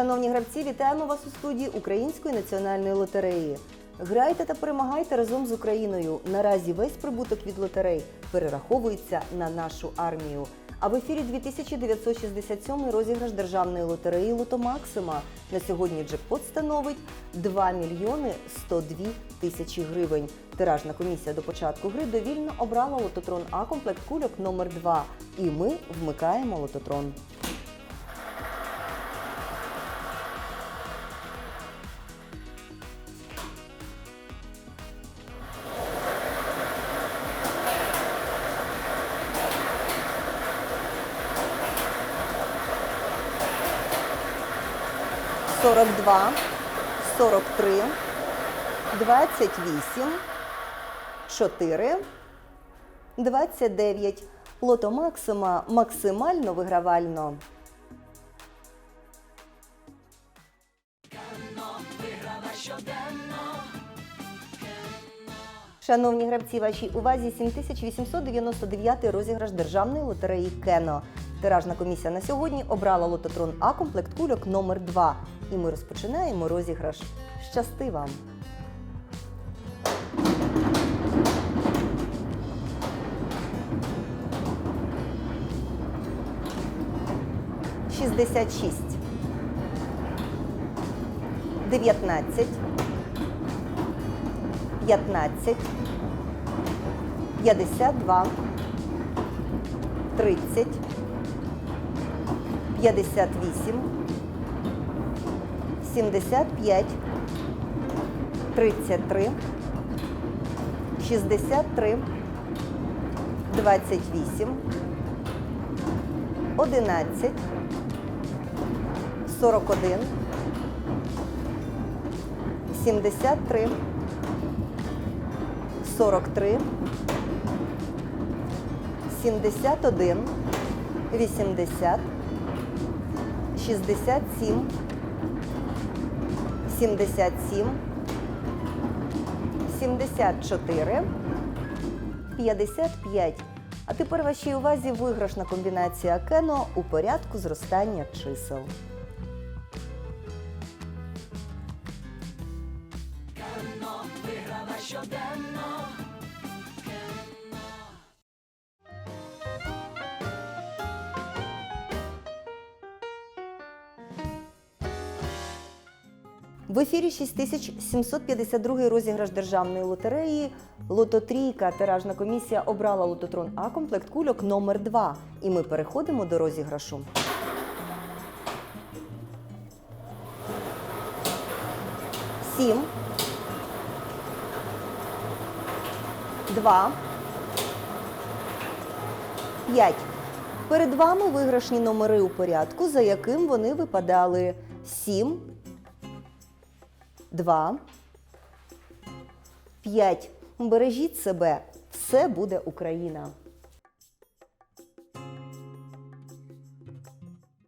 Шановні гравці, вітаємо вас у студії Української національної лотереї. Грайте та перемагайте разом з Україною. Наразі весь прибуток від лотерей перераховується на нашу армію. А в ефірі 2967 розіграш державної лотереї Лото Максима. На сьогодні джекпот становить 2 мільйони 102 тисячі гривень. Тиражна комісія до початку гри довільно обрала лототрон А комплект кульок номер 2 І ми вмикаємо лототрон. Сорок два, сорок три, двадцять вісім, чотири, двадцять дев'ять. Лото Максима максимально вигравально. Шановні гравці, вашій увазі 7899 розіграш державної лотереї Кено. Тиражна комісія на сьогодні обрала лототрон А комплект кульок номер 2 І ми розпочинаємо розіграш. Щасти вам! Шістдесят шість. Дев'ятнадцять. П'ятнадцять. П'ятдесят два. Тридцять. П'ятдесят вісім. Сімдесят п'ять. Тридцять три. Шістдесят три. Двадцять вісім. Одинадцять. Сорок один. Сімдесят три. 43, 71, 80, 67, 77, 74, 55. А тепер вашій увазі виграшна комбінація кено у порядку зростання чисел. В ефірі 6752 розіграш державної лотереї Лототрійка. Тиражна комісія обрала лототрон А комплект кульок номер 2 І ми переходимо до розіграшу. Сім. Два. П'ять. Перед вами виграшні номери у порядку, за яким вони випадали. Сім. Два. П'ять. Бережіть себе. Все буде Україна.